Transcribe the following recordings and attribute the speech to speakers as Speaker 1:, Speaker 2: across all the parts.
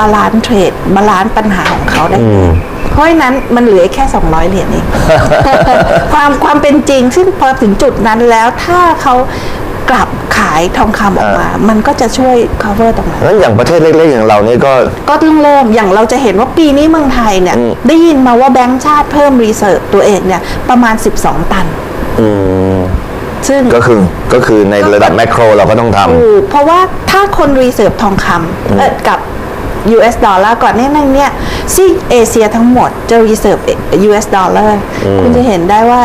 Speaker 1: บาลานซ์เทรดบาลานซ์ปัญหาของเขาได้ เพราะฉะนั้นมันเหลือแค่ 200 เหรียญเองความความเป็นจริง ซึ่งพอถึงจุดนั้นแล้วถ้าเขากลับขายทองคำออกมา มันก็จะช่วย cover ตรงนั้น
Speaker 2: งั้นอย่างประเทศเล็กๆ อย่างเรานี่ก็
Speaker 1: ก็ต้องเริ่มอย่างเราจะเห็นว่าปีนี้เมืองไทยเนี่ย ได้ยินมาว่าแบงก์ชาติเพิ่มรีเสิร์ฟตัวเองเนี่ยประมาณ 12 ตัน
Speaker 2: อืม
Speaker 1: ซึ่ง
Speaker 2: ก็คือก็คือในระดับแมกโรเราก็ต้องทำ
Speaker 1: ถูกเพราะว่าถ้าคนรีเสิร์ฟทองคำเอ่อกับ US ดอลลาร์ก่อนหนานั่นเนี่ยซีกเอเชียทั้งหมดจะรีเสิร์ฟ US ดอลลาร์คุณจะเห็นได้ว่า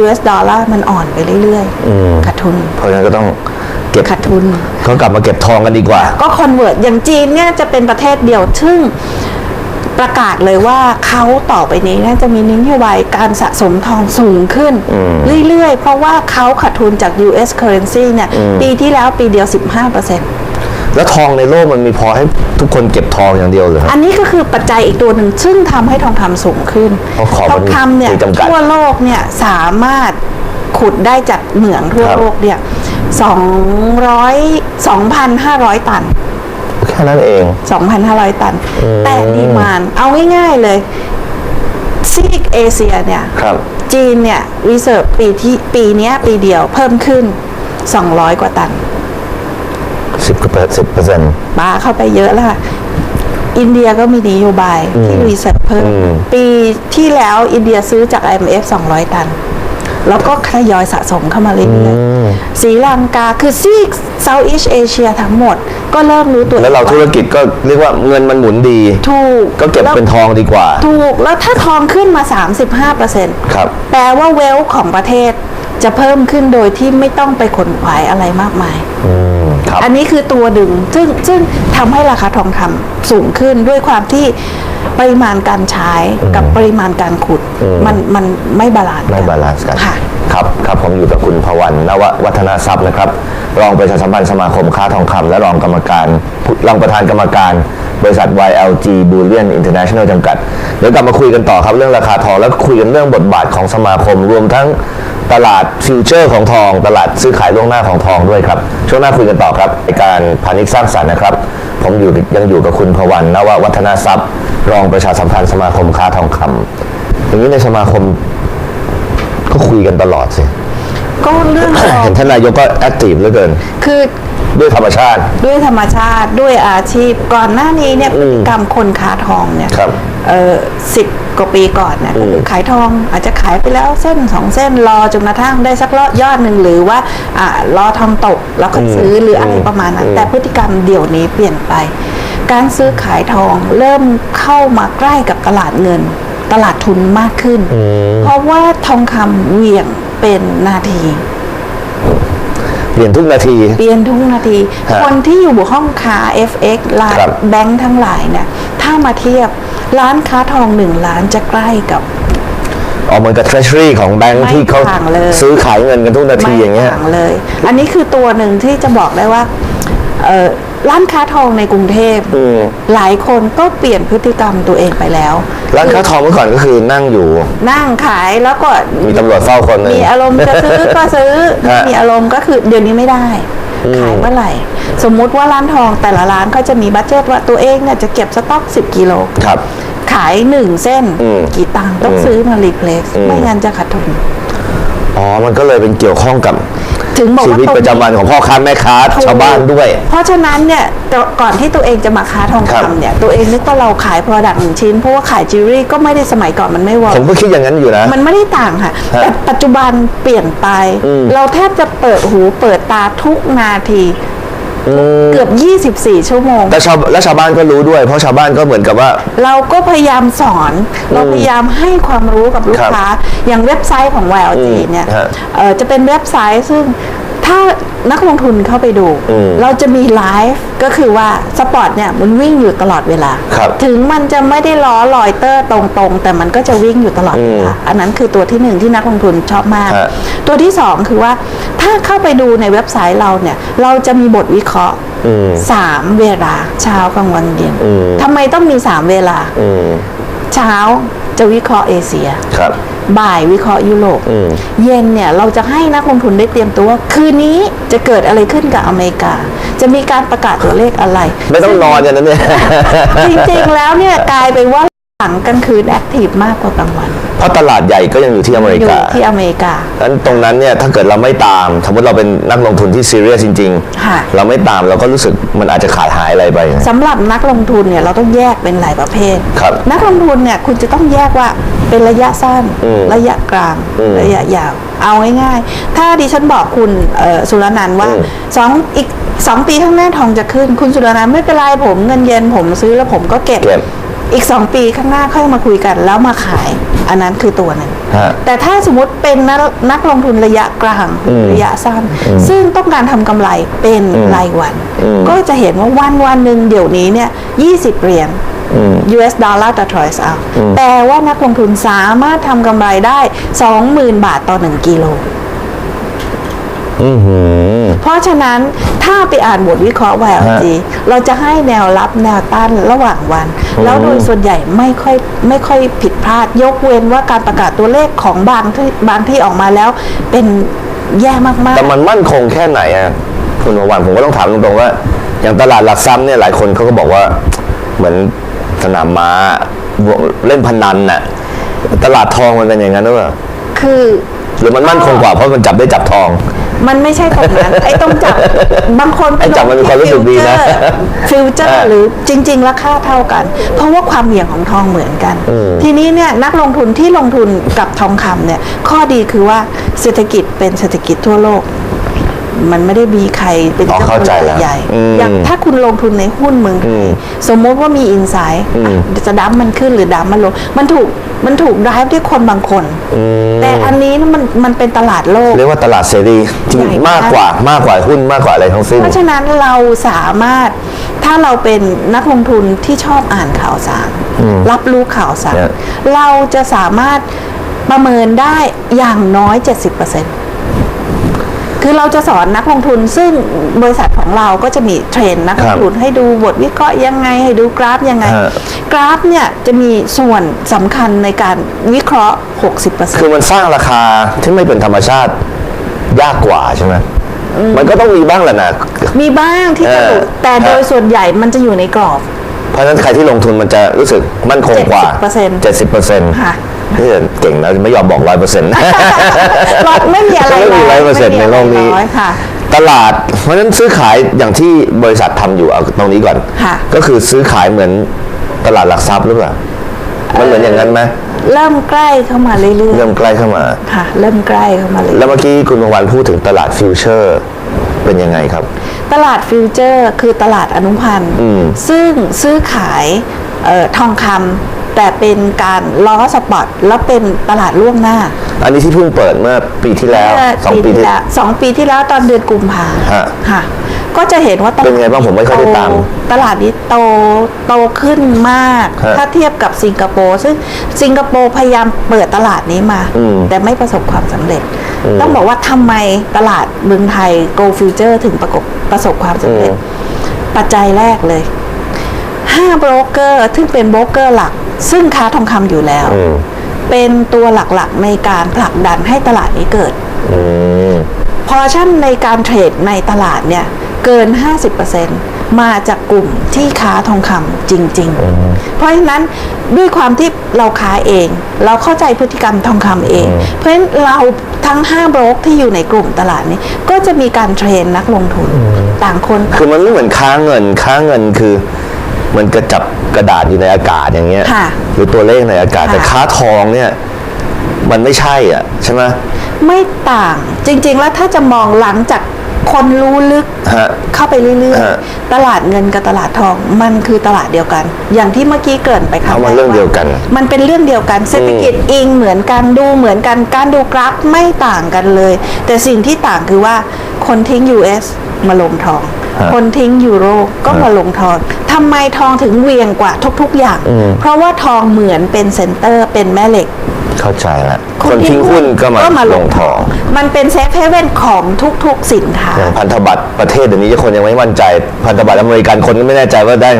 Speaker 1: US ดอลลาร์มันอ่อนไปเรื่อยๆขาดทุน
Speaker 2: เพราะฉะนั้นก็ต้องเก็บ
Speaker 1: ขาดทุน
Speaker 2: เขากลับมาเก็บทองกันดีกว่า
Speaker 1: ก็คอนเวิร์ตอย่างจีนเนี่ยจะเป็นประเทศเดียวซึ่งประกาศเลยว่าเขาต่อไปนี้น่าจะมีนโยบายการสะสมทองสูงขึ้น เรื่อยๆ เพราะว่าเขาขาดทุนจาก US currency เนี่ย ปีที่แล้วปีเดียว 15%
Speaker 2: แล้วทองในโลกมันมีพอให้ทุกคนเก็บทองอย่างเดียวเหรอ
Speaker 1: อันนี้ก็คือปัจจัยอีกตัวหนึ่งซึ่งทำให้ทองคำสูงขึ้น
Speaker 2: เพราะของ
Speaker 1: ท
Speaker 2: มั
Speaker 1: อนงคำเนี่ย
Speaker 2: มีจำกัด
Speaker 1: ทั่วโลกเนี่ยสามารถขุดได้จากเหมืองทั่ว
Speaker 2: ครับ
Speaker 1: โลกเนี่ยสองร้อยสองพันห้าร้อยตัน
Speaker 2: แค่นั้นเอง
Speaker 1: 2,500 ตัน แต่ดีมานเอาง่าย ๆ เลยซีกเอเชียเนี่ย
Speaker 2: ครับ
Speaker 1: จีนเนี่ยรีเซิร์ฟปีที่ปีเนี้ยปีเดียวเพิ่มขึ้น 200 กว่าตัน
Speaker 2: สิบเปอร์สิบเปอร์เซ็นต์
Speaker 1: บ้าเข้าไปเยอะแล้วค่ะ อินเดียก็มีนโยบายที่รีเซิร์ฟเพิ่ม ปีที่แล้วอินเดียซื้อจาก IMF 200 ตัน แล้วก็ทยอยสะสมเข้ามาเรื่อยๆศรีลังกาคือซีก Southeast Asia ทั้งหมด ก็เริ่มรู้ตัว
Speaker 2: แล้วเราธุรกิจก็เรียกว่าเงินมันหมุนดี
Speaker 1: ถูก
Speaker 2: ก็เก็บ
Speaker 1: แล้ว
Speaker 2: เป็นทองดีกว่า
Speaker 1: ถูก แล้วถ้าทองขึ้นมา 35%
Speaker 2: ครับ
Speaker 1: แปลว่าเวลของประเทศจะเพิ่มขึ้นโดยที่ไม่ต้องไปขนขวายอะไรมากมาย
Speaker 2: อืมครับ
Speaker 1: อันนี้คือตัวดึงซึ่งซึ่งทำให้ราคาทองคำสูงขึ้นด้วยความที่ปริมาณการใช้กับปริมาณการขุด มันมันไม่บาลานซ์
Speaker 2: ไม่
Speaker 1: กัน
Speaker 2: บาลานซ์กัน
Speaker 1: ค่ะ
Speaker 2: ครับครับผมอยู่กับคุณพวันนววัฒนทรัพย์นะครับ รองประชาสัมพันธ์สมาคมค้าทองคำและรองกรรมการรองประธานกรรมการ บริษัท YLG Bullion International จำกัด เดี๋ยวกลับมาคุยกันต่อครับเรื่องราคาทอง แล้วก็คุยกันเรื่องบทบาทของสมาคมรวมทั้ง ตลาดฟิวเจอร์ของทอง ตลาดซื้อขายล่วงหน้าของทองด้วยครับ ช่วงหน้าคุยกันต่อครับในการพาณิชย์สร้างสรรค์นะครับ ผมอยู่ยังอยู่กับคุณพวันนววัฒนทรัพย์ รองประชาสัมพันธ์สมาคมค้าทองคำอย่างนี้ในสมาคมก็คุยกันตลอดสิ
Speaker 1: ก็เรื่องทอง
Speaker 2: เห็นท่านนายกก็แอคทีฟเหลือเกิน
Speaker 1: คือ
Speaker 2: ด้วยธรรมชาติ
Speaker 1: ด้วยธรรมชาติด้วยอาชีพก่อนหน้านี้เนี่ยพฤติกรรมคนค้าทองเนี่ย
Speaker 2: ครับ
Speaker 1: เออ สิบกว่าปีก่อนเนี่ยก็คือขายทองอาจจะขายไปแล้วเส้นสองเส้นรอจนกระทั่งได้สักยอดหนึ่งหรือว่าอ่ารอทองตกแล้วก็ซื้อหรืออะไรประมาณนั้นแต่พฤติกรรมเดี๋ยวนี้เปลี่ยนไป การซื้อขายทองเริ่มเข้ามาใกล้กับตลาดเงิน ตลาดทุนมากขึ้น เพราะว่าทองคำเหวี่ยงเป็นนาที
Speaker 2: เปลี่ยนทุกนาที
Speaker 1: เปลี่ยนทุกนาที
Speaker 2: ฮะ
Speaker 1: คนที่อยู่ห้องค้า FX ร้าน
Speaker 2: ครับ
Speaker 1: แบงค์ทั้งหลายเนี่ย ถ้ามาเทียบ ร้านค้าทองหนึ่งล้านจะใกล้กับ
Speaker 2: ออกเหมือนกับ treasury ของแบงค์
Speaker 1: ไม่
Speaker 2: ที่เขา
Speaker 1: ต่างเลย
Speaker 2: ซื้อขายเงินกันทุกนาทีอย่างเงี้ย
Speaker 1: ไม่ต่างเลย อันนี้คือตัวหนึ่งที่จะบอกได้ว่าเอ่อร้านค้าทองในกรุงเทพ
Speaker 2: อืม
Speaker 1: หลายคนก็เปลี่ยนพฤติกรรมตัวเองไปแล้ว
Speaker 2: ร้านค้าทองเมื่อก่อนก็คือนั่งอยู่
Speaker 1: นั่งขายแล้วก็
Speaker 2: มีตำรวจเฝ้าคนหนึ่ง
Speaker 1: มีอารมณ์จะซื้อก็ซื้อ
Speaker 2: ฮะ
Speaker 1: ไม่มีอารมณ์ก็คือเดี๋ยวนี้ไม่ได้ ขายเมื่อไหร่ สมมุติว่าร้านทองแต่ละร้านเขาจะมีบัตเจตว่าตัวเองเนี่ยจะเก็บสต็อก 10 กิโล
Speaker 2: ครับ
Speaker 1: ขายหนึ่งเส้น
Speaker 2: อืม
Speaker 1: กี่ตังค์ต้องซื้อมารีเพลซไม่งั้นจะขาดทุน
Speaker 2: อ๋อ มันก็เลยเป็นเกี่ยวข้องกับ
Speaker 1: ถึงบอก
Speaker 2: ชี
Speaker 1: ว่า
Speaker 2: วิต
Speaker 1: ตรง
Speaker 2: ประจำวันของพ่อค้าแม่ค้าชาวบ้านด้วย
Speaker 1: เพราะฉะนั้นเนี่ยตก่อนที่ตัวเองจะมาค้าทอง
Speaker 2: ครับ
Speaker 1: คำเนี่ยตัวเองนึกว่าเราขาย Product หนึ่งชิ้นเพราะว่าขายจิวเวลรี่ก็ไม่ได้สมัยก่อนมันไม่วอ
Speaker 2: ผมก็คิดอย่างนั้นอยู่นะ
Speaker 1: มันไม่ได้ต่างค่ะ
Speaker 2: ฮะ
Speaker 1: แต่ปัจจุบันเปลี่ยนไปเราแทบจะเปิดหูเปิดตาทุกนาที เกือบ 24 ชั่วโมง
Speaker 2: แต่ชาวและชาวบ้านก็รู้ด้วย เพราะชาวบ้านก็เหมือนกับว่า
Speaker 1: เราก็พยายามสอน เราพยายามให้ความรู้กับลูก
Speaker 2: ครับ
Speaker 1: ค้า อย่างเว็บไซต์ของ YLG
Speaker 2: อืม
Speaker 1: เนี่ย
Speaker 2: ฮะ
Speaker 1: เอ่อจะเป็นเว็บไซต์ซึ่ง ถ้านักลงทุนเข้าไปดู
Speaker 2: อืม
Speaker 1: เราจะมีไลฟ์ก็คือว่าสปอร์ตเนี่ยมันวิ่งอยู่ตลอดเวลา
Speaker 2: ครับ
Speaker 1: ถึงมันจะไม่ได้ล้อลอยเตอร์ตรงๆ แต่มันก็จะวิ่งอยู่ตลอดเวลาอันนั้นคือตัวที่หนึ่งที่นักลงทุนชอบมาก
Speaker 2: ฮะ
Speaker 1: ตัวที่สองคือว่าถ้าเข้าไปดูในเว็บไซต์เราเนี่ย เราจะมีบทวิเคราะห์
Speaker 2: อืม
Speaker 1: สามเวลาเช้ากลางวันเย็น
Speaker 2: อืม
Speaker 1: ทำไมต้องมีสามเวลา
Speaker 2: อืม
Speaker 1: เช้าจะวิเคราะห์เอเชีย
Speaker 2: ครับ
Speaker 1: บ่ายวิเคราะห์ยุโรป
Speaker 2: อืม
Speaker 1: เย็นเนี่ยเราจะให้นักลงทุนได้เตรียมตัวว่าคืนนี้จะเกิดอะไรขึ้นกับอเมริกา จะมีการประกาศตัวเลขอะไร
Speaker 2: ไม่ต้องนอนกันนะเนี่ย
Speaker 1: จริงๆแล้วเนี่ยกลายเป็นว่าหลังกลางคืนแอคทีฟมากกว่ากลางวัน
Speaker 2: เพราะตลาดใหญ่ก็ยังอยู่ที่อเมริ
Speaker 1: อยู่
Speaker 2: กา
Speaker 1: ที่อเมริกา
Speaker 2: ดังนั้นตรงนั้นเนี่ยถ้าเกิดเราไม่ตาม สมมติเราเป็นนักลงทุนที่ซีเรียสจริง
Speaker 1: ค่ะ
Speaker 2: ๆเราไม่ตามเราก็รู้สึกมันอาจจะขาดหายอะไรไป
Speaker 1: สำหรับนักลงทุนเนี่ยเราต้องแยกเป็นหลายประเภท
Speaker 2: ครับ
Speaker 1: นักลงทุนเนี่ยคุณจะต้องแยกว่า เป็นระยะสั้น
Speaker 2: อืม
Speaker 1: ระยะกลาง
Speaker 2: อืม
Speaker 1: ระยะยาว เอาง่ายๆ ถ้าดิฉันบอกคุณเอ่อสุรนันท์ว่า
Speaker 2: อืม
Speaker 1: สองอีกสองปีข้างหน้าทองจะขึ้น คุณสุรนันท์ไม่เป็นไรผมเงินเย็นผมซื้อแล้วผมก็เก็บ
Speaker 2: เก็บ
Speaker 1: อีกสองปีข้างหน้าค่อยมาคุยกันแล้วมาขาย อันนั้นคือตัวหนึ่ง
Speaker 2: ฮะ
Speaker 1: แต่ถ้าสมมติเป็นนักนักลงทุนระยะกลาง
Speaker 2: อืม
Speaker 1: ระยะสั้น ซึ่งต้องการทำกำไรเป็น
Speaker 2: อืม
Speaker 1: รายวัน
Speaker 2: อืม
Speaker 1: ก็จะเห็นว่าวันวันหนึ่งเดี๋ยวนี้เนี่ย20 เหรียญ
Speaker 2: อืม
Speaker 1: US ดอลลาร์ต่อทรอยส์เอา
Speaker 2: อืม
Speaker 1: แปลว่านักลงทุนสามารถทำกำไรได้ 20,000 บาทต่อ 1 กิโล
Speaker 2: อือหือ
Speaker 1: เพราะฉะนั้นถ้าไปอ่านบทวิเคราะห์ YLG เราจะให้แนวรับแนวต้านระหว่างวัน แล้วโดยส่วนใหญ่ไม่ค่อยไม่ค่อยผิดพลาด ยกเว้นว่าการประกาศตัวเลขของบางที่บางที่ออกมาแล้ว เป็นแย่มาก
Speaker 2: แต่มันมั่นคงแค่ไหนอะคุณประวันผมก็ต้องถามตรงๆว่า อย่างตลาดหลักทรัพย์เนี่ยหลายคนเขาก็บอกว่าเหมือน สนามม้าเล่นพนันน่ะตลาดทองมันเป็นอย่างนั้นหรือเปล่า
Speaker 1: ๆคือ
Speaker 2: หรือมันมั่นคงกว่าเพราะมันจับได้จับทอง
Speaker 1: มันไม่ใช่ตรงนั้นไอ้ต้องจับบางคนป
Speaker 2: ไอ้จับมันมีความรู้สึกดีนะ
Speaker 1: ฟิวเจอ
Speaker 2: เอ
Speaker 1: ร์
Speaker 2: อ
Speaker 1: หรือจริง ๆ ราคาเท่ากัน เพราะว่าความเหวี่ยงของทองเหมือนกัน
Speaker 2: อืม
Speaker 1: ทีนี้เนี่ยนักลงทุนที่ลงทุนกับทองคำเนี่ยข้อดีคือว่าเศรษฐกิจเป็นเศรษฐกิจทั่วโลก มันไม่ได้มีใครเป็น
Speaker 2: อ๋อ
Speaker 1: เจ้า
Speaker 2: เข้าใจ
Speaker 1: คน
Speaker 2: แล้ว
Speaker 1: ใหญ่
Speaker 2: อืม
Speaker 1: อย่างถ้าคุณลงทุนในหุ้นเมืองไท
Speaker 2: อื
Speaker 1: ย
Speaker 2: ม
Speaker 1: สมมติว่ามีอินไซด์
Speaker 2: อืม
Speaker 1: จะดั้มมันขึ้นหรือดั้มมันลงมันถูกมันถูกดายด้วยคนบางคนแต่อันนี้นะมันมันเป็นตลาดโลก
Speaker 2: เรียกว่าตลาดเสรีจริง
Speaker 1: ใหญ่มาก
Speaker 2: มากกว่ามากกว่าหุ้นมากกว่าอะไรทั้งสิ้น
Speaker 1: เพราะฉะนั้นเราสามารถถ้าเราเป็นนักลงทุนที่ชอบอ่านข่าวสารรับรู้ข่าวสาร
Speaker 2: เนี่ย
Speaker 1: เราจะสามารถประเมินได้อย่างน้อย 70% คือเราจะสอนนักลงทุนซึ่งบริษัทของเราก็จะมีเทรนนักลงทุนให้ดูบทวิเคราะห์ยังไง ให้ดูกราฟยังไง
Speaker 2: ฮะ
Speaker 1: กราฟเนี่ยจะมีส่วนสำคัญในการวิเคราะห์ 60%
Speaker 2: คือมันสร้างราคาที่ไม่เป็นธรรมชาติยากกว่าใช่ไหมมันก็ต้องมีบ้างแหละนะ
Speaker 1: มีบ้างที่จะหลุด
Speaker 2: เออ
Speaker 1: แต่โดย
Speaker 2: ฮะ
Speaker 1: ส่วนใหญ่มันจะอยู่ในกรอบ
Speaker 2: เพราะฉะนั้นใครที่ลงทุนมันจะรู้สึกมั่นคงกว่า
Speaker 1: 70%
Speaker 2: 70เปอร์เซ็นต์
Speaker 1: ค่ะ
Speaker 2: นี่เก่งนะไม่ยอมบอกร้อยเปอร์เซ็นต์
Speaker 1: เราไม่มีอะไร
Speaker 2: ไม่มีร้อยเปอร์เซ็นต์ในโลกนี้
Speaker 1: ไม่มีอะไรร้อยค่ะ
Speaker 2: ตลาด เพราะฉะนั้นซื้อขายอย่างที่บริษัททำอยู่เอาตรงนี้ก่อน
Speaker 1: ค่ะ
Speaker 2: ก็คือซื้อขายเหมือนตลาดหลักทรัพย์หรือเปล่ามันเหมือนอย่างนั้นไหม
Speaker 1: เริ่มใกล้เข้ามาเรื่อย
Speaker 2: เริ่มใกล้เข้ามา
Speaker 1: ๆค่ะเริ่มใกล้เข้ามาเรื่อย
Speaker 2: แล้วเมื่อกี้คุณประวันพูดถึงตลาดฟิวเจอร์เป็นยังไงครับ
Speaker 1: ๆตลาดฟิวเจอร์คือตลาดอนุพันธ์
Speaker 2: อืม
Speaker 1: ซึ่งซื้อขายเอ่อทองคำ แต่เป็นการล้อสปอตแล้วเป็นตลาดล่วงหน้า
Speaker 2: อันนี้ที่เพิ่งเปิดเมื่อปีที่แล้ว
Speaker 1: เมื่
Speaker 2: สองปีที่
Speaker 1: แล้วสองปีที่แล้วตอนเดือนกุมภา
Speaker 2: ฮะ
Speaker 1: ค่ะ ก็จะเห็นว่าตลาด
Speaker 2: เป็นไงบ้างผมไม่ค่อยได้ตาม
Speaker 1: โตลาดนี้โตโตขึ้นมาก
Speaker 2: ฮะ
Speaker 1: ถ้าเทียบกับสิงคโปร์ซึ่งสิงคโปร์พยายามเปิดตลาดนี้มา
Speaker 2: อืม
Speaker 1: แต่ไม่ประสบความสำเร็จ ต้องบอกว่าทำไมตลาดเมืองไทย Go Future ถึงประกบประสบความสำเร็จ ปัจจัยแรกเลยห้าโบรกเกอร์ซึ่งเป็นโบรกเกอร์หลัก ซึ่งค้าทองคำอยู่แล้ว
Speaker 2: อืม
Speaker 1: เป็นตัวหลักๆในการผลักดันให้ตลาดนี้เกิด
Speaker 2: อืม
Speaker 1: พอชั่นในการเทรดในตลาดเนี่ยเกิน 50%มาจากกลุ่มที่ค้าทองคำจริง ๆ เพราะฉะนั้นด้วยความที่เราค้าเอง เราเข้าใจพฤติกรรมทองคำเอง เพราะฉะนั้นเราทั้ง5โบรกที่อยู่ในกลุ่มตลาดนี้ ก็จะมีการเทรนนักลงทุนต่างคนต่าง
Speaker 2: คือมันไม่เหมือนค้าเงินค้าเงินคือเห มันกระจับกระดาษอยู่ในอากาศอย่างเงี้ย
Speaker 1: ค่ะ
Speaker 2: หรือตัวเลขในอากาศ
Speaker 1: ค่ะ
Speaker 2: แต่ค้าทองเนี่ย มันไม่ใช่อะ ใช่ไหม
Speaker 1: ไม่ต่างจริง ๆ แล้วถ้าจะมองหลังจาก คนรู้ลึก
Speaker 2: ฮะ
Speaker 1: เข้าไปเรื่อย
Speaker 2: ฮะ
Speaker 1: ๆ ตลาดเงินกับตลาดทองมันคือตลาดเดียวกัน อย่างที่เมื่อกี้เกริ่นไปครั
Speaker 2: เอามาเรื่องเดียวกัน
Speaker 1: มันเป็นเรื่องเดียวกันเศรษฐกิจอิงเหมือนกันดูเหมือนกันการดูกราฟไม่ต่างกันเลย แต่สิ่งที่ต่างคือว่าคนทิ้ง US มาลงทอง
Speaker 2: ฮะ
Speaker 1: คนทิ้งยูโรก็มาลงทองทำไมทองถึงเวียงกว่าทุกๆอย่างเพราะว่าทองเหมือนเป็นเซนเตอร์เป็นแม่เหล็ก
Speaker 2: เข้าใจแล้วคนทิ้งหุ้นก็มาลงทอง
Speaker 1: มันเป็นเซฟเฮเว่นของทุกๆสินค้า
Speaker 2: อย่างพันธบัตรประเทศเดี๋ยวนี้คนยังไม่มั่นใจ พันธบัตรอเมริกันคนก็ไม่แน่ใจว่าได้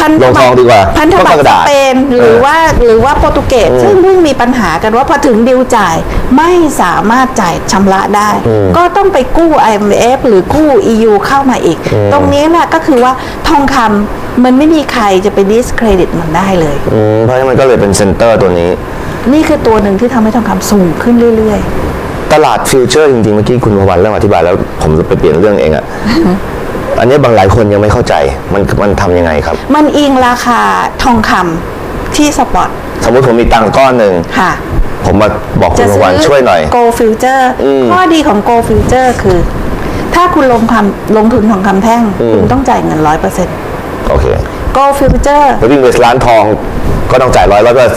Speaker 1: พันธ
Speaker 2: ลงท
Speaker 1: บั
Speaker 2: อ
Speaker 1: ต
Speaker 2: ง
Speaker 1: ร
Speaker 2: ดีกว่า
Speaker 1: พันธบัต
Speaker 2: เพ
Speaker 1: ร
Speaker 2: ราะกระ
Speaker 1: ส
Speaker 2: ดาษ
Speaker 1: เปนหรือว่าหรือว่าโปรตุเกสซึ่งเพิ่งมีปัญหากันว่าพอถึงดิวจ่ายไม่สามารถจ่ายชำระได้ ก็ต้องไปกู้ IMF หรือกู้ EU เข้ามาอีก ตรงนี้แหละก็คือว่าทองคำมันไม่มีใครจะไปดิสเครดิตมันได้เลย
Speaker 2: อืมเพราะฉะนั้นมันก็เลยเป็นเซ็นเตอร์ตัวนี้
Speaker 1: นี่คือตัวหนึ่งที่ทำให้ทองคำสูงขึ้นเรื่อย
Speaker 2: ตลาดฟิวเจอร์จริงๆเมื่อกี้คุณพวันเริ่มอธิบายแล้วผมจะไปเปลี่ยนเรื่องเองอะอันนี้บางหลายคนยังไม่เข้าใจมันมันทำยังไงครับ
Speaker 1: ๆ มันอิงราคาทองคำที่สปอต
Speaker 2: สมมติผมมีตังค์ก้อนหนึ่ง
Speaker 1: ค่ะ
Speaker 2: ผมมาบอกคุ
Speaker 1: จะ
Speaker 2: ณพ
Speaker 1: ซื้
Speaker 2: วันช่วยหน่อย
Speaker 1: Go Future
Speaker 2: อืม
Speaker 1: ข้อดีของ Go Future คือ ถ้าคุณลงคำลงทุนทองคำแท่งคุณต้องจ่ายเงินร้อยเปอร์เซ็นต์
Speaker 2: โอเค
Speaker 1: Go Future
Speaker 2: แล้ววิ่งไปร้านทอง ก็ต้องจ่ายร้อยร้อยร้อย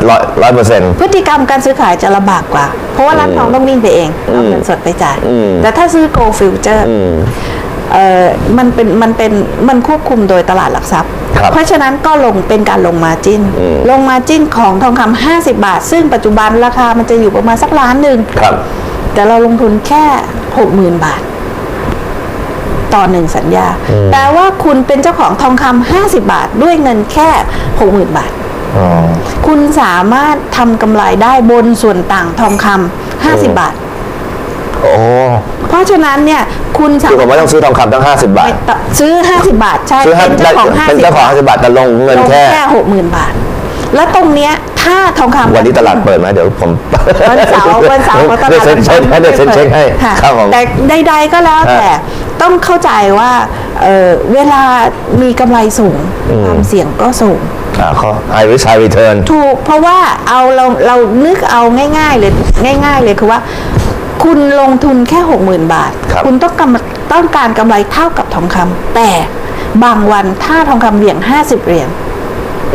Speaker 2: ร้อยเปอร์เซ็นต์
Speaker 1: พฤติกรรมการซื้อขายจะลำบากกว่า เพราะว่าร้านทองต้องวิ่งไปเองเอาเงินสดไปจ่าย
Speaker 2: อืม
Speaker 1: แต่ถ้าซื้อ Go Future เอ่อมันเป็นมันเป็นมันควบคุมโดยตลาดหลักทรัพย์
Speaker 2: ครับ
Speaker 1: เพราะฉะนั้นก็ลงเป็นการลงมาจิ้นลงมาจิ้นของทองคำ50 บาท ซึ่งปัจจุบันราคามันจะอยู่ประมาณสักล้านหนึ่ง
Speaker 2: ครับ
Speaker 1: แต่เราลงทุนแค่หกหมื่นบาท ต่อหนึ่งสัญญาแปลว่าคุณเป็นเจ้าของทองคำห้าสิบาท ด้วยเงินแค่หกหมื่นบาท
Speaker 2: อ๋อ
Speaker 1: คุณสามารถทำกำไรได้บนส่วนต่างทองคำห้าสิบาท
Speaker 2: โอ้
Speaker 1: เพราะฉะนั้นเนี่ยคุณสา
Speaker 2: คือผม
Speaker 1: มารถ
Speaker 2: ไม่ต้องซื้อทองคำตั้งห้าสิบบาท
Speaker 1: ไม่ต้องซื้อห้าสิบาท ใช่
Speaker 2: ซื้อห้า
Speaker 1: เป็นเจ้าของห้า
Speaker 2: เป็น
Speaker 1: สิบ
Speaker 2: เจ้าของห้าสิบบาทแต่ลงเงิน
Speaker 1: ลง
Speaker 2: แค่
Speaker 1: แค่หกหมื่นบาท แล้วตรงเนี้ยถ้าทองคำ
Speaker 2: วันนี้ตลาดเปิดไหมเดี๋ยวผม
Speaker 1: วันเสาร์วันเสาร์ของตลาด
Speaker 2: เดี๋ยวเซ็นเช็คให้เดี๋ยวเซ็นเช็คให้
Speaker 1: ค่ะ
Speaker 2: ครับผม
Speaker 1: แต่ใดๆก็แล้วแต่ต้องเข้าใจว่า เอ่อเวลามีกำไรสูงความเสี่ยงก็สูง
Speaker 2: อ่าข้อ high risk high return
Speaker 1: ถูกเพราะว่าเอาเราเรานึกเอาง่ายๆเลยง่าย ๆ เลยคือว่า คุณลงทุนแค่หกหมื่นบาท
Speaker 2: ครับ
Speaker 1: ณต้องกำต้องการกำไรเท่ากับทองคำแต่บางวันถ้าทองคำเหวี่ยงห้าสิบเหรียญ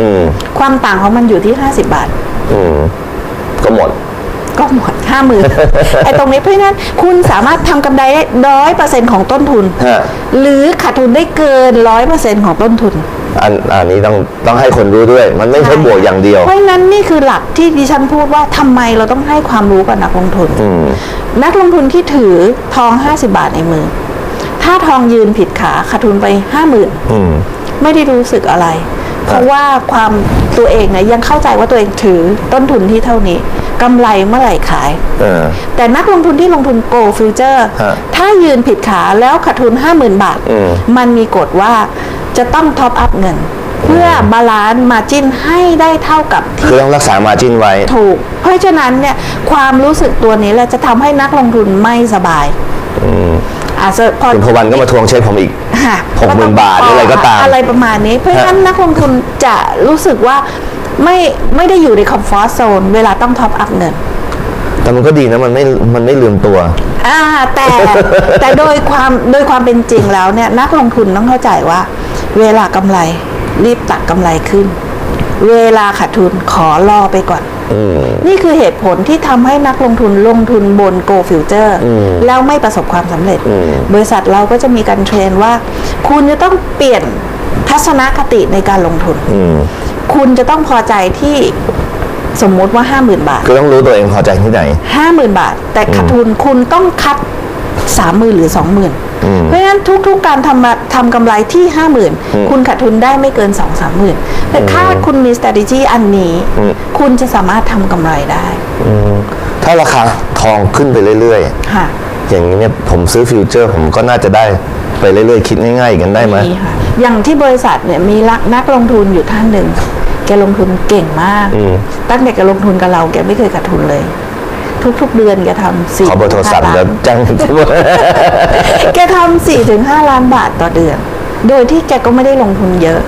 Speaker 2: อืม
Speaker 1: ความต่างของมันอยู่ที่ห้าสิบบาท
Speaker 2: อืมก็หมด
Speaker 1: ก็หมดห้าหมื่นไอ้ตรงนี้เพราะฉะนั้นคุณสามารถทำกำไรได้ร้อยเปอร์เซ็นของต้นทุน
Speaker 2: ฮะ
Speaker 1: หรือขาดทุนได้เกินร้อยเปอร์เซ็นของต้นทุน
Speaker 2: อันอันนี้ต้องต้องให้คนรู้ด้วย มันไม่ใช่บวกอย่างเดียว
Speaker 1: เพราะฉะนั้นนี่คือหลักที่ดิฉันพูดว่าทำไมเราต้องให้ความรู้กับนักลงทุนนักลงทุนที่ถือทอง 50 บาทในมือ ถ้าทองยืนผิดขาขาดทุนไป50,000
Speaker 2: อืม
Speaker 1: ไม่ได้รู้สึกอะไร เพราะว่าความตัวเองเนี่ยยังเข้าใจว่าตัวเองถือต้นทุนที่เท่านี้ กำไรเมื่อไหร่ขาย
Speaker 2: เออ
Speaker 1: แต่นักลงทุนที่ลงทุน Go Future
Speaker 2: ฮะ
Speaker 1: ถ้ายืนผิดขาแล้วขาดทุน 50,000 บาท
Speaker 2: อืม
Speaker 1: มันมีกฎว่าจะต้องท็อปอัพเงิน เพื่อบาลานซ์มาจิ้นให้ได้เท่ากับที่
Speaker 2: คือต้องรักษามาจิ้นไว้
Speaker 1: ถูก เพราะฉะนั้นเนี่ยความรู้สึกตัวนี้แหละจะทำให้นักลงทุนไม่สบายอาจจะพอ
Speaker 2: คุณพวันก็มาทวงเช็คผมอีก
Speaker 1: ค่ะ
Speaker 2: หกหมื่นบาทหรืออะไรก็ตาม
Speaker 1: อะไรประมาณนี้ เพราะฉะนั้นนักลงทุนจะรู้สึกว่า ไม่ไม่ได้อยู่ในคอมฟอร์ z โซนเวลาต้องท็อปอัพเงิน
Speaker 2: แต่มันก็ดีนะมันไม่มันไม่ลืมตัว
Speaker 1: อ่าแต่แต่โดยความโดยความเป็นจริงแล้วเนี่ยนักลงทุนต้องเข้าใจว่า เวลากำไรรีบตักกำไรขึ้น เวลาขาดทุนขอรอไปก่อนนี่คือเหตุผลที่ทำให้นักลงทุนลงทุนบน Go Future แล้วไม่ประสบความสำเร็จ บริษัทเราก็จะมีการเทรนว่า คุณจะต้องเปลี่ยนทัศนคติในการลงทุน คุณจะต้องพอใจที่สมมุติว่า50,000บาท
Speaker 2: คือต้องรู้ตัวเองพอใจที่ไหน
Speaker 1: ห้าหมื่นบาท แต่ขาดทุนคุณต้องคัดสามหมื่นหรือสองหมื่นเพราะฉะนั้นทุกๆการทำมาทำกำไรที่ห้าหมื่นคุณขาดทุนได้ไม่เกินสองสามหมื่นแต่ถ้าคุณมี strategy อันนี้ คุณจะสามารถทำกำไรได้
Speaker 2: ถ้าราคาทองขึ้นไปเรื่อย
Speaker 1: ค่ะ
Speaker 2: ๆอย่างนี้เนี่ยผมซื้อฟิวเจอร์ ผมก็น่าจะได้ไปเรื่อยๆ คิดง่ายๆกันได้ไหม
Speaker 1: มีค่ะ อย่างที่บริษัทเนี่ยมีลักนักลงทุนอยู่ท่านหนึ่งแกลงทุนเก่งมากตั้งแต่แกลงทุนกับเราแกไม่เคยขาดทุนเลย ทุกๆเดือนแกทำสี่
Speaker 2: ขอเบอร์โทรศัพท์
Speaker 1: ห้า
Speaker 2: แล้
Speaker 1: ล้า
Speaker 2: วนแจ้ง
Speaker 1: แกทำสี่ถึงห้าล้านบาทต่อเดือน โดยที่แกก็ไม่ได้ลงทุนเยอะ